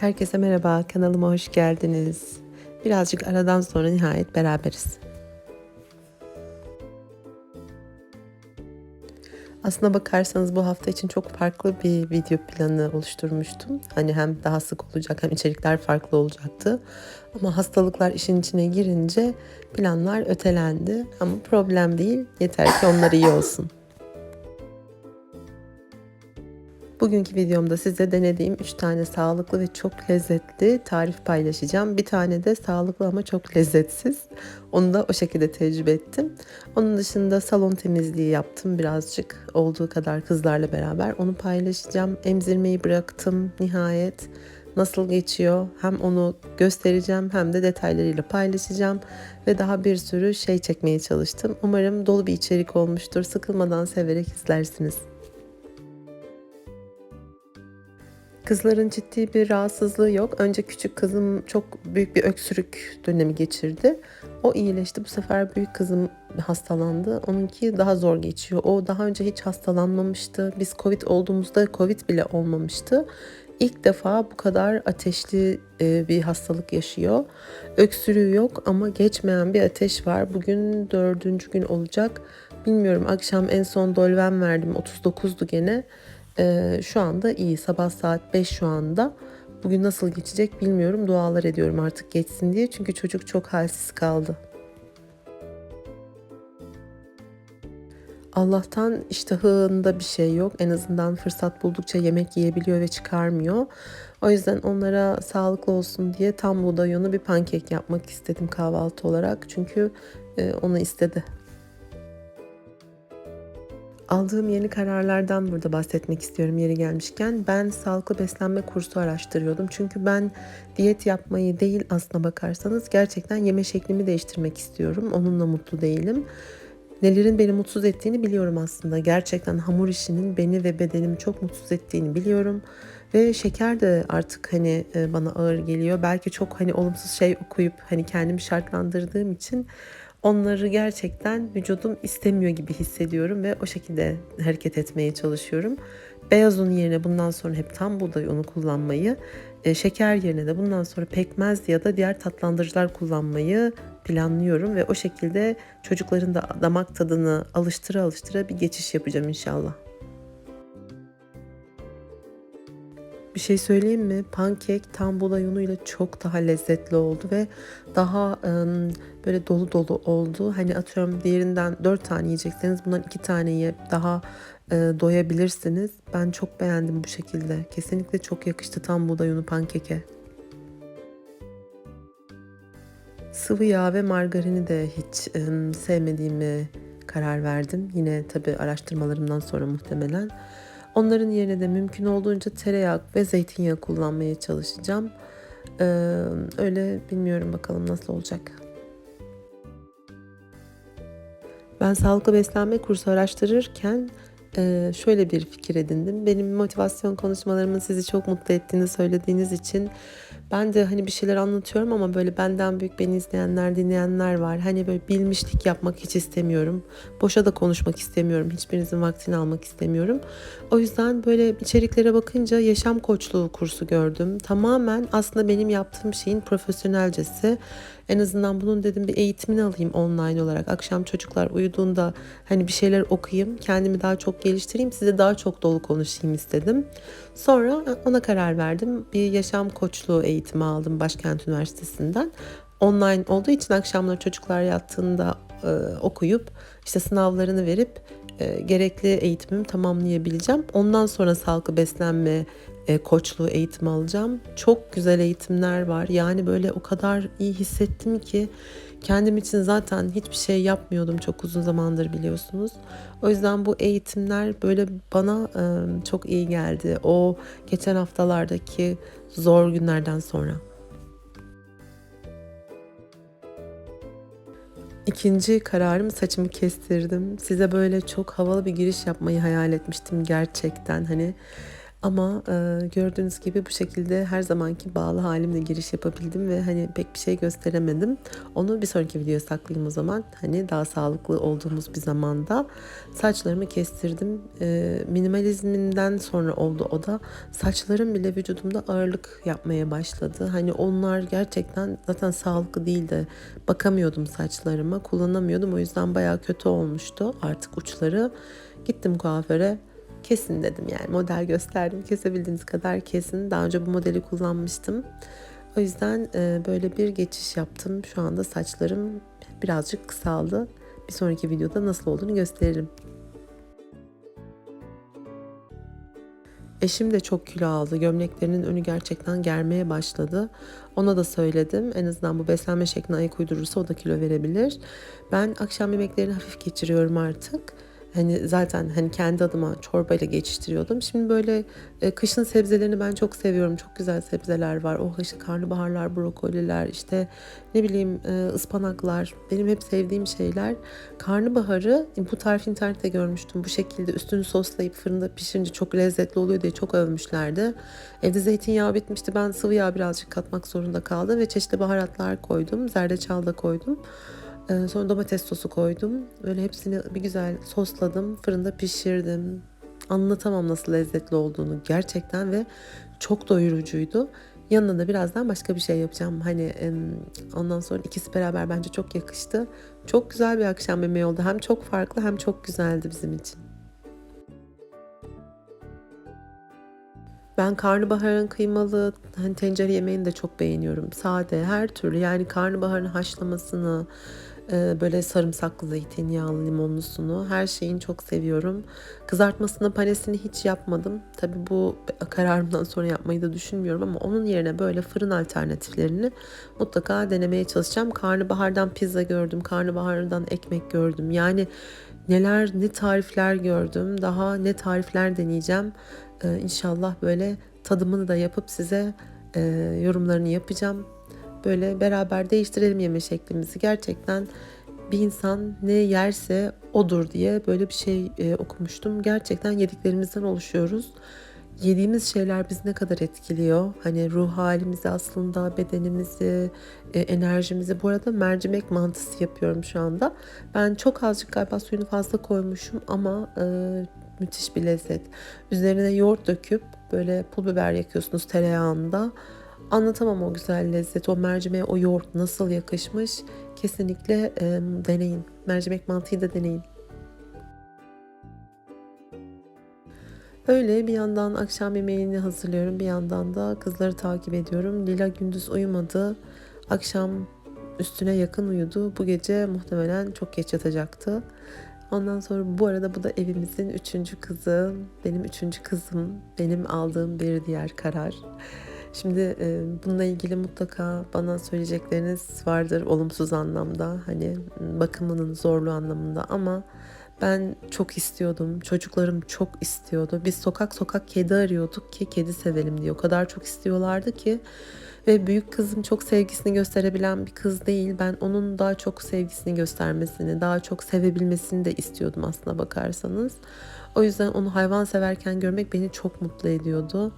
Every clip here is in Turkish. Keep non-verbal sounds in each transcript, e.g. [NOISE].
Herkese merhaba, kanalıma hoş geldiniz. Birazcık aradan sonra nihayet beraberiz. Aslına bakarsanız bu hafta için çok farklı bir video planı oluşturmuştum. Hani hem daha sık olacak hem içerikler farklı olacaktı. Ama hastalıklar işin içine girince planlar ötelendi. Ama problem değil, yeter ki onlar iyi olsun. Bugünkü videomda size denediğim 3 tane sağlıklı ve çok lezzetli tarif paylaşacağım. Bir tane de sağlıklı ama çok lezzetsiz. Onu da o şekilde tecrübe ettim. Onun dışında salon temizliği yaptım birazcık. Olduğu kadar kızlarla beraber onu paylaşacağım. Emzirmeyi bıraktım nihayet. Nasıl geçiyor? Hem onu göstereceğim hem de detaylarıyla paylaşacağım ve daha bir sürü şey çekmeye çalıştım. Umarım dolu bir içerik olmuştur. Sıkılmadan severek izlersiniz. Kızların ciddi bir rahatsızlığı yok. Önce küçük kızım çok büyük bir öksürük dönemi geçirdi. O iyileşti. Bu sefer büyük kızım hastalandı. Onunki daha zor geçiyor. O daha önce hiç hastalanmamıştı. Biz Covid olduğumuzda Covid bile olmamıştı. İlk defa bu kadar ateşli e, bir hastalık yaşıyor. Öksürüğü yok ama geçmeyen bir ateş var. Bugün dördüncü gün olacak. Bilmiyorum akşam en son dolven verdim. 39'du gene. Ee, şu anda iyi. Sabah saat 5 şu anda. Bugün nasıl geçecek bilmiyorum. Dualar ediyorum artık geçsin diye. Çünkü çocuk çok halsiz kaldı. Allah'tan iştahında bir şey yok. En azından fırsat buldukça yemek yiyebiliyor ve çıkarmıyor. O yüzden onlara sağlıklı olsun diye tam buğday yonu bir pankek yapmak istedim kahvaltı olarak. Çünkü e, onu istedi. Aldığım yeni kararlardan burada bahsetmek istiyorum yeri gelmişken. Ben sağlıklı beslenme kursu araştırıyordum. Çünkü ben diyet yapmayı değil aslına bakarsanız gerçekten yeme şeklimi değiştirmek istiyorum. Onunla mutlu değilim. Nelerin beni mutsuz ettiğini biliyorum aslında. Gerçekten hamur işinin beni ve bedenimi çok mutsuz ettiğini biliyorum. Ve şeker de artık hani e, bana ağır geliyor. Belki çok hani olumsuz şey okuyup hani kendimi şartlandırdığım için onları gerçekten vücudum istemiyor gibi hissediyorum ve o şekilde hareket etmeye çalışıyorum. Beyaz un yerine bundan sonra hep tam buğday unu kullanmayı, e, şeker yerine de bundan sonra pekmez ya da diğer tatlandırıcılar kullanmayı planlıyorum ve o şekilde çocukların da damak tadını alıştıra alıştıra bir geçiş yapacağım inşallah. Bir şey söyleyeyim mi? Pankek tam buğday unuyla çok daha lezzetli oldu ve daha ım, böyle dolu dolu oldu. Hani atıyorum diğerinden 4 tane yiyecekseniz bundan 2 tane yiyip daha e, doyabilirsiniz. Ben çok beğendim bu şekilde. Kesinlikle çok yakıştı tam buğday unu pankeke. Sıvı yağ ve margarini de hiç ım, sevmediğimi karar verdim. Yine tabii araştırmalarımdan sonra muhtemelen. Onların yerine de mümkün olduğunca tereyağı ve zeytinyağı kullanmaya çalışacağım. Ee, öyle bilmiyorum bakalım nasıl olacak. Ben sağlıklı beslenme kursu araştırırken şöyle bir fikir edindim. Benim motivasyon konuşmalarımın sizi çok mutlu ettiğini söylediğiniz için ben de hani bir şeyler anlatıyorum ama böyle benden büyük beni izleyenler, dinleyenler var. Hani böyle bilmişlik yapmak hiç istemiyorum. Boşa da konuşmak istemiyorum. Hiçbirinizin vaktini almak istemiyorum. O yüzden böyle içeriklere bakınca yaşam koçluğu kursu gördüm. Tamamen aslında benim yaptığım şeyin profesyonelcesi. En azından bunun dedim bir eğitimini alayım online olarak. Akşam çocuklar uyuduğunda hani bir şeyler okuyayım, kendimi daha çok geliştireyim, size daha çok dolu konuşayım istedim. Sonra ona karar verdim. Bir yaşam koçluğu eğitimi aldım Başkent Üniversitesi'nden. Online olduğu için akşamları çocuklar yattığında e, okuyup işte sınavlarını verip e, gerekli eğitimimi tamamlayabileceğim. Ondan sonra sağlıklı beslenme e, koçluğu eğitimi alacağım. Çok güzel eğitimler var. Yani böyle o kadar iyi hissettim ki kendim için zaten hiçbir şey yapmıyordum çok uzun zamandır biliyorsunuz. O yüzden bu eğitimler böyle bana e, çok iyi geldi. O geçen haftalardaki zor günlerden sonra. İkinci kararım saçımı kestirdim. Size böyle çok havalı bir giriş yapmayı hayal etmiştim gerçekten. Hani Ama e, gördüğünüz gibi bu şekilde her zamanki bağlı halimle giriş yapabildim ve hani pek bir şey gösteremedim. Onu bir sonraki videoya saklayayım o zaman. Hani daha sağlıklı olduğumuz bir zamanda saçlarımı kestirdim. E, minimalizminden sonra oldu o da. Saçlarım bile vücudumda ağırlık yapmaya başladı. Hani onlar gerçekten zaten sağlıklı değildi. Bakamıyordum saçlarıma, kullanamıyordum. O yüzden bayağı kötü olmuştu artık uçları. Gittim kuaföre kesin dedim yani model gösterdim kesebildiğiniz kadar kesin daha önce bu modeli kullanmıştım o yüzden e, böyle bir geçiş yaptım şu anda saçlarım birazcık kısaldı bir sonraki videoda nasıl olduğunu gösteririm Eşim de çok kilo aldı. Gömleklerinin önü gerçekten germeye başladı. Ona da söyledim. En azından bu beslenme şekline ayak uydurursa o da kilo verebilir. Ben akşam yemeklerini hafif geçiriyorum artık. Hani zaten hani kendi adıma çorbayla geçiştiriyordum. Şimdi böyle e, kışın sebzelerini ben çok seviyorum. Çok güzel sebzeler var. O işte karnabaharlar, brokoliler, işte ne bileyim e, ıspanaklar. Benim hep sevdiğim şeyler. Karnabaharı bu tarifi internette görmüştüm. Bu şekilde üstünü soslayıp fırında pişirince çok lezzetli oluyor diye çok övmüşlerdi. Evde zeytinyağı bitmişti. Ben sıvı yağ birazcık katmak zorunda kaldım ve çeşitli baharatlar koydum. Zerdeçal da koydum. Ee, sonra domates sosu koydum. Böyle hepsini bir güzel sosladım. Fırında pişirdim. Anlatamam nasıl lezzetli olduğunu gerçekten ve çok doyurucuydu. Yanına da birazdan başka bir şey yapacağım. Hani ondan sonra ikisi beraber bence çok yakıştı. Çok güzel bir akşam yemeği oldu. Hem çok farklı hem çok güzeldi bizim için. Ben karnabaharın kıymalı hani tencere yemeğini de çok beğeniyorum. Sade her türlü yani karnabaharın haşlamasını, böyle sarımsaklı, zeytinyağlı, limonlusunu her şeyini çok seviyorum. Kızartmasını, panesini hiç yapmadım. Tabii bu kararımdan sonra yapmayı da düşünmüyorum ama onun yerine böyle fırın alternatiflerini mutlaka denemeye çalışacağım. Karnabahardan pizza gördüm, karnabahardan ekmek gördüm. Yani neler ne tarifler gördüm. Daha ne tarifler deneyeceğim. Ee, inşallah böyle tadımını da yapıp size e, yorumlarını yapacağım. Böyle beraber değiştirelim yeme şeklimizi. Gerçekten bir insan ne yerse odur diye böyle bir şey e, okumuştum. Gerçekten yediklerimizden oluşuyoruz. Yediğimiz şeyler bizi ne kadar etkiliyor? Hani ruh halimizi aslında, bedenimizi, e, enerjimizi. Bu arada mercimek mantısı yapıyorum şu anda. Ben çok azıcık galiba suyunu fazla koymuşum ama e, müthiş bir lezzet. Üzerine yoğurt döküp böyle pul biber yakıyorsunuz tereyağında. Anlatamam o güzel lezzet. O mercimeğe o yoğurt nasıl yakışmış. Kesinlikle e, deneyin. Mercimek mantıyı da deneyin. Öyle bir yandan akşam yemeğini hazırlıyorum. Bir yandan da kızları takip ediyorum. Lila gündüz uyumadı. Akşam üstüne yakın uyudu. Bu gece muhtemelen çok geç yatacaktı. Ondan sonra bu arada bu da evimizin üçüncü kızı. Benim üçüncü kızım. Benim aldığım bir diğer karar. Şimdi e, bununla ilgili mutlaka bana söyleyecekleriniz vardır olumsuz anlamda. Hani bakımının zorluğu anlamında ama ben çok istiyordum. Çocuklarım çok istiyordu. Biz sokak sokak kedi arıyorduk ki kedi sevelim diye. O kadar çok istiyorlardı ki ve büyük kızım çok sevgisini gösterebilen bir kız değil. Ben onun daha çok sevgisini göstermesini, daha çok sevebilmesini de istiyordum aslına bakarsanız. O yüzden onu hayvan severken görmek beni çok mutlu ediyordu.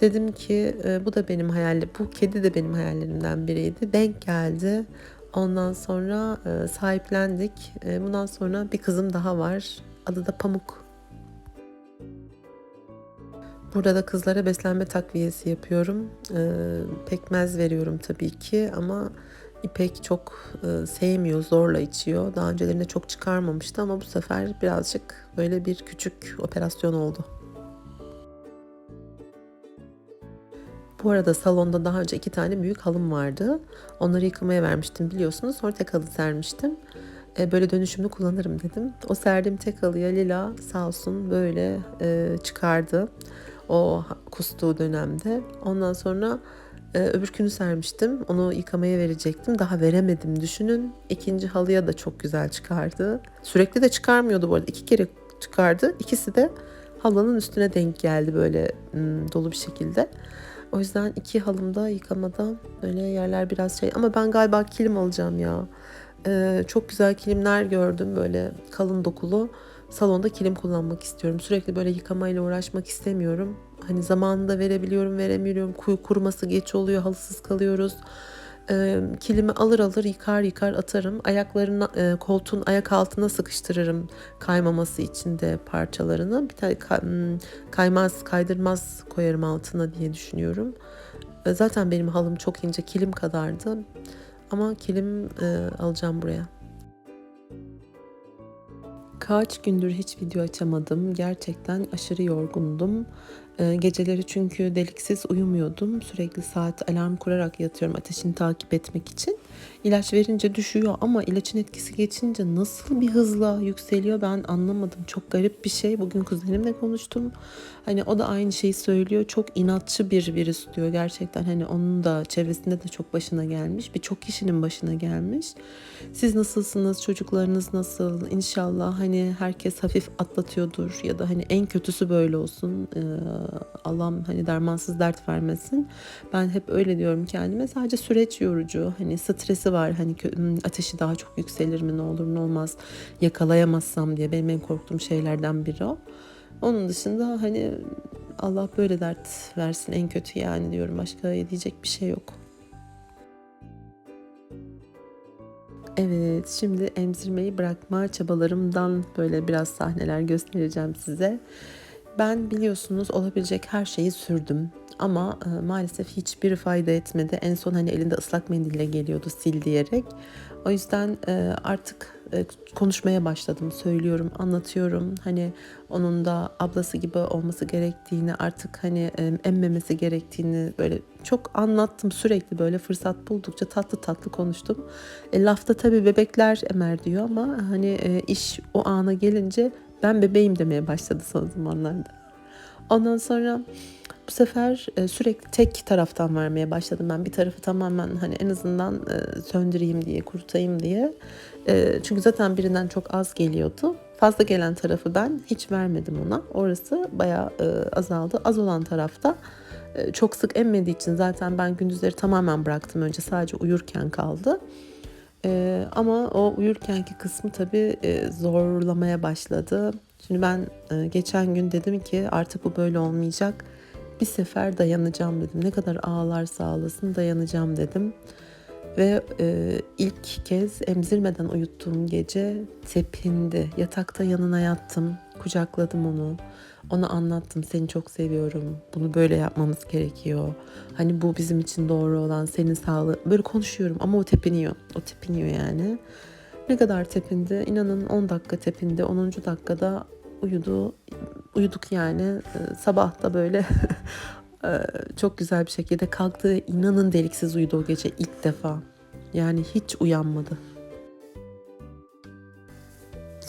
Dedim ki e, bu da benim hayalim, bu kedi de benim hayallerimden biriydi. Denk geldi. Ondan sonra e, sahiplendik. E, bundan sonra bir kızım daha var. Adı da Pamuk. Burada da kızlara beslenme takviyesi yapıyorum. E, pekmez veriyorum tabii ki ama İpek çok e, sevmiyor, zorla içiyor. Daha öncelerinde çok çıkarmamıştı ama bu sefer birazcık böyle bir küçük operasyon oldu. Bu arada salonda daha önce iki tane büyük halım vardı. Onları yıkamaya vermiştim biliyorsunuz. Sonra tek halı sermiştim. E, böyle dönüşümlü kullanırım dedim. O serdiğim tek halıya Lila sağ olsun böyle e, çıkardı. O kustuğu dönemde. Ondan sonra e, öbürkünü sermiştim. Onu yıkamaya verecektim. Daha veremedim düşünün. İkinci halıya da çok güzel çıkardı. Sürekli de çıkarmıyordu bu arada. İki kere çıkardı. İkisi de halının üstüne denk geldi böyle hmm, dolu bir şekilde. O yüzden iki halımda yıkamada böyle yerler biraz şey ama ben galiba kilim alacağım ya. Ee, çok güzel kilimler gördüm böyle kalın dokulu. Salonda kilim kullanmak istiyorum. Sürekli böyle yıkamayla uğraşmak istemiyorum. Hani zamanında verebiliyorum, veremiyorum. Kuyu kuruması geç oluyor, halısız kalıyoruz. Ee, kilimi alır alır yıkar yıkar atarım. Ayaklarını e, koltuğun ayak altına sıkıştırırım kaymaması için de parçalarını. Bir tane kay- hmm, kaymaz, kaydırmaz koyarım altına diye düşünüyorum. E, Zaten benim halım çok ince, kilim kadardı. Ama kilim e, alacağım buraya. Kaç gündür hiç video açamadım. Gerçekten aşırı yorgundum. Ee, geceleri çünkü deliksiz uyumuyordum. Sürekli saat alarm kurarak yatıyorum ateşini takip etmek için. İlaç verince düşüyor ama ilacın etkisi geçince nasıl bir hızla yükseliyor ben anlamadım. Çok garip bir şey. Bugün kuzenimle konuştum. Hani o da aynı şeyi söylüyor. Çok inatçı bir virüs diyor gerçekten. Hani onun da çevresinde de çok başına gelmiş. Birçok kişinin başına gelmiş. Siz nasılsınız? Çocuklarınız nasıl? İnşallah hani herkes hafif atlatıyordur ya da hani en kötüsü böyle olsun. Ee, Allah'ım hani dermansız dert vermesin. Ben hep öyle diyorum kendime. Sadece süreç yorucu. Hani stresi var. Hani hmm, ateşi daha çok yükselir mi ne olur ne olmaz yakalayamazsam diye benim en korktuğum şeylerden biri o. Onun dışında hani Allah böyle dert versin en kötü yani diyorum. Başka diyecek bir şey yok. Evet, şimdi emzirmeyi bırakma çabalarımdan böyle biraz sahneler göstereceğim size. Ben biliyorsunuz olabilecek her şeyi sürdüm ama e, maalesef hiçbir fayda etmedi. En son hani elinde ıslak mendille geliyordu sil diyerek. O yüzden e, artık e, konuşmaya başladım, söylüyorum, anlatıyorum. Hani onun da ablası gibi olması gerektiğini, artık hani e, emmemesi gerektiğini böyle çok anlattım sürekli böyle fırsat buldukça tatlı tatlı konuştum. E, lafta tabii bebekler emer diyor ama hani e, iş o ana gelince ben bebeğim demeye başladı son zamanlarda. Ondan sonra bu sefer e, sürekli tek taraftan vermeye başladım ben. Bir tarafı tamamen hani en azından e, söndüreyim diye, kurutayım diye. E, çünkü zaten birinden çok az geliyordu. Fazla gelen tarafı ben hiç vermedim ona. Orası bayağı e, azaldı. Az olan tarafta e, çok sık emmediği için zaten ben gündüzleri tamamen bıraktım. Önce sadece uyurken kaldı. Ee, ama o uyurkenki kısmı tabii e, zorlamaya başladı. Şimdi ben e, geçen gün dedim ki artık bu böyle olmayacak. Bir sefer dayanacağım dedim. Ne kadar ağlarsa ağlasın dayanacağım dedim. Ve e, ilk kez emzirmeden uyuttuğum gece tepindi. Yatakta yanına yattım, kucakladım onu. Ona anlattım seni çok seviyorum. Bunu böyle yapmamız gerekiyor. Hani bu bizim için doğru olan senin sağlığı. Böyle konuşuyorum ama o tepiniyor. O tepiniyor yani. Ne kadar tepindi? İnanın 10 dakika tepindi. 10. dakikada uyudu. Uyuduk yani. Ee, Sabah da böyle [LAUGHS] e, çok güzel bir şekilde kalktı. İnanın deliksiz uyudu o gece ilk defa. Yani hiç uyanmadı.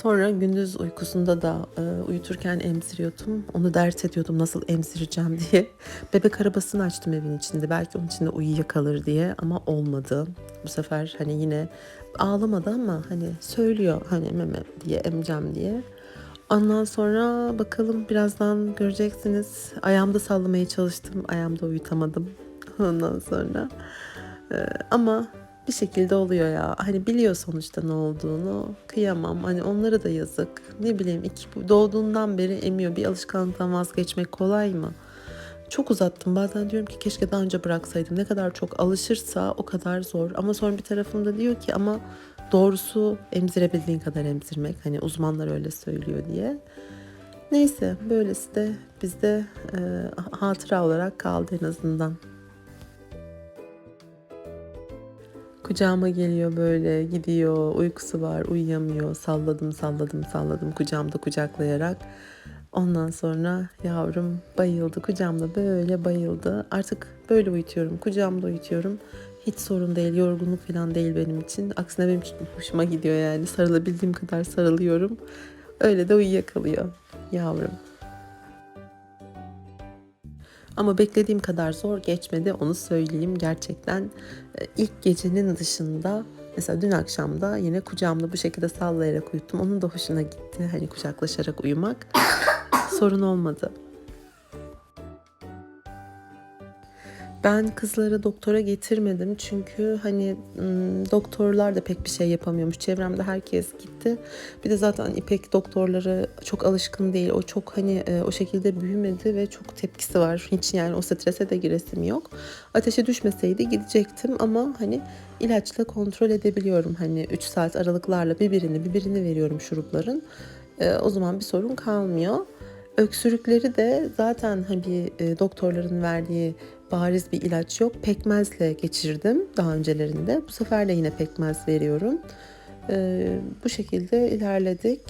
Sonra gündüz uykusunda da e, uyuturken emziriyordum. Onu dert ediyordum nasıl emzireceğim [LAUGHS] diye. Bebek arabasını açtım evin içinde. Belki onun içinde uyuyakalır diye ama olmadı. Bu sefer hani yine ağlamadı ama hani söylüyor hani meme diye emeceğim diye. Ondan sonra bakalım birazdan göreceksiniz. Ayağımda sallamaya çalıştım. Ayağımda uyutamadım. [LAUGHS] Ondan sonra. E, ama bir şekilde oluyor ya. Hani biliyor sonuçta ne olduğunu. Kıyamam. Hani onlara da yazık. Ne bileyim iki, doğduğundan beri emiyor. Bir alışkanlıktan vazgeçmek kolay mı? Çok uzattım. Bazen diyorum ki keşke daha önce bıraksaydım. Ne kadar çok alışırsa o kadar zor. Ama sonra bir tarafımda diyor ki ama doğrusu emzirebildiğin kadar emzirmek. Hani uzmanlar öyle söylüyor diye. Neyse böylesi de bizde e, hatıra olarak kaldı en azından. Kucağıma geliyor böyle gidiyor uykusu var uyuyamıyor salladım salladım salladım kucağımda kucaklayarak. Ondan sonra yavrum bayıldı kucağımda böyle bayıldı. Artık böyle uyutuyorum kucağımda uyutuyorum. Hiç sorun değil yorgunluk falan değil benim için. Aksine benim için hoşuma gidiyor yani sarılabildiğim kadar sarılıyorum. Öyle de uyuyakalıyor yavrum. Ama beklediğim kadar zor geçmedi onu söyleyeyim. Gerçekten e, ilk gecenin dışında mesela dün akşam da yine kucağımda bu şekilde sallayarak uyuttum. Onun da hoşuna gitti. Hani kucaklaşarak uyumak. [LAUGHS] Sorun olmadı. Ben kızları doktora getirmedim çünkü hani doktorlar da pek bir şey yapamıyormuş. Çevremde herkes gitti. Bir de zaten İpek doktorları çok alışkın değil. O çok hani e, o şekilde büyümedi ve çok tepkisi var. Hiç yani o strese de giresim yok. Ateşi düşmeseydi gidecektim ama hani ilaçla kontrol edebiliyorum. Hani 3 saat aralıklarla birbirini birbirini veriyorum şurupların. E, o zaman bir sorun kalmıyor. Öksürükleri de zaten hani e, doktorların verdiği bariz bir ilaç yok. Pekmezle geçirdim daha öncelerinde. Bu sefer de yine pekmez veriyorum. E, bu şekilde ilerledik.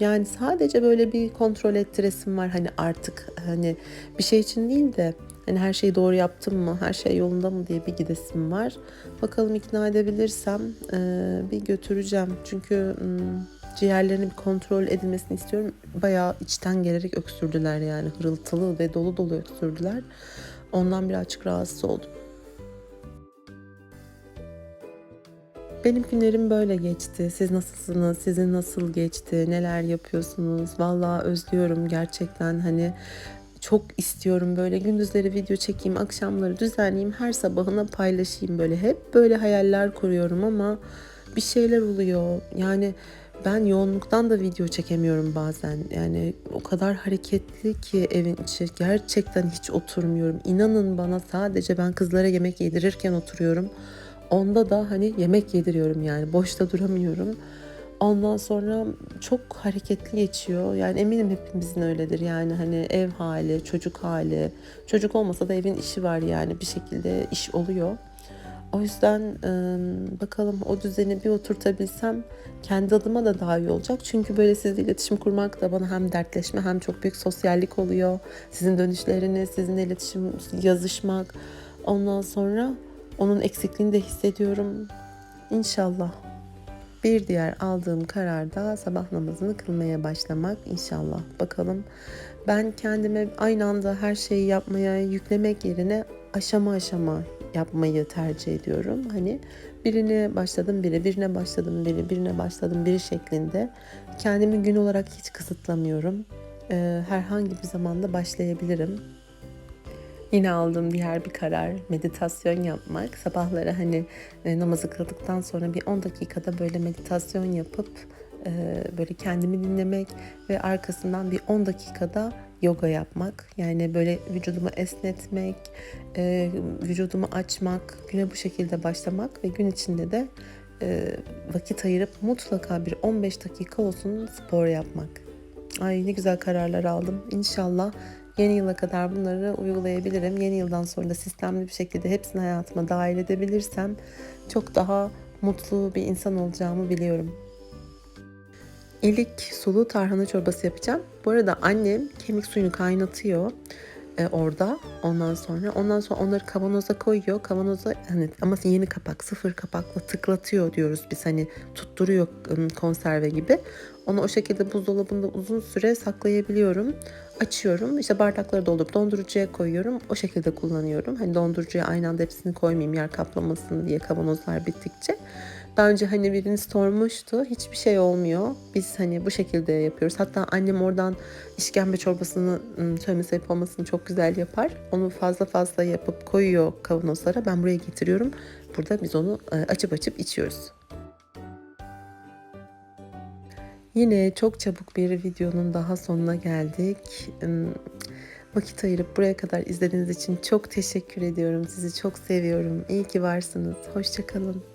Yani sadece böyle bir kontrol ettiresim var. Hani artık hani bir şey için değil de hani her şeyi doğru yaptım mı, her şey yolunda mı diye bir gidesim var. Bakalım ikna edebilirsem e, bir götüreceğim. Çünkü ciğerlerinin bir kontrol edilmesini istiyorum. Bayağı içten gelerek öksürdüler yani hırıltılı ve dolu dolu öksürdüler. Ondan birazcık rahatsız oldum. Benim günlerim böyle geçti. Siz nasılsınız? Sizin nasıl geçti? Neler yapıyorsunuz? Vallahi özlüyorum gerçekten hani çok istiyorum böyle gündüzleri video çekeyim, akşamları düzenleyeyim, her sabahına paylaşayım böyle. Hep böyle hayaller kuruyorum ama bir şeyler oluyor. Yani ben yoğunluktan da video çekemiyorum bazen. Yani o kadar hareketli ki evin içi. Gerçekten hiç oturmuyorum. İnanın bana sadece ben kızlara yemek yedirirken oturuyorum. Onda da hani yemek yediriyorum yani. Boşta duramıyorum. Ondan sonra çok hareketli geçiyor. Yani eminim hepimizin öyledir. Yani hani ev hali, çocuk hali. Çocuk olmasa da evin işi var yani. Bir şekilde iş oluyor. O yüzden e, bakalım o düzeni bir oturtabilsem kendi adıma da daha iyi olacak. Çünkü böyle sizle iletişim kurmak da bana hem dertleşme hem çok büyük sosyallik oluyor. Sizin dönüşleriniz, sizinle iletişim, yazışmak. Ondan sonra onun eksikliğini de hissediyorum. İnşallah. Bir diğer aldığım karar da sabah namazını kılmaya başlamak inşallah. Bakalım ben kendime aynı anda her şeyi yapmaya yüklemek yerine aşama aşama yapmayı tercih ediyorum. Hani birine başladım biri, birine başladım biri, birine başladım biri şeklinde. Kendimi gün olarak hiç kısıtlamıyorum. Ee, herhangi bir zamanda başlayabilirim. Yine aldığım diğer bir karar meditasyon yapmak. Sabahları hani e, namazı kıldıktan sonra bir 10 dakikada böyle meditasyon yapıp böyle kendimi dinlemek ve arkasından bir 10 dakikada yoga yapmak. Yani böyle vücudumu esnetmek, e, vücudumu açmak, güne bu şekilde başlamak ve gün içinde de e, vakit ayırıp mutlaka bir 15 dakika olsun spor yapmak. Ay ne güzel kararlar aldım. İnşallah yeni yıla kadar bunları uygulayabilirim. Yeni yıldan sonra da sistemli bir şekilde hepsini hayatıma dahil edebilirsem çok daha mutlu bir insan olacağımı biliyorum. İlik sulu tarhana çorbası yapacağım. Bu arada annem kemik suyunu kaynatıyor e, orada. Ondan sonra ondan sonra onları kavanoza koyuyor. Kavanoza hani ama yeni kapak, sıfır kapakla tıklatıyor diyoruz biz hani tutturuyor konserve gibi. Onu o şekilde buzdolabında uzun süre saklayabiliyorum. Açıyorum. işte bardakları doldurup dondurucuya koyuyorum. O şekilde kullanıyorum. Hani dondurucuya aynı anda hepsini koymayayım yer kaplamasın diye kavanozlar bittikçe. Daha önce hani birini sormuştu. Hiçbir şey olmuyor. Biz hani bu şekilde yapıyoruz. Hatta annem oradan işkembe çorbasını söylemesi yapılmasını çok güzel yapar. Onu fazla fazla yapıp koyuyor kavanozlara. Ben buraya getiriyorum. Burada biz onu açıp açıp içiyoruz. Yine çok çabuk bir videonun daha sonuna geldik. Vakit ayırıp buraya kadar izlediğiniz için çok teşekkür ediyorum. Sizi çok seviyorum. İyi ki varsınız. Hoşçakalın.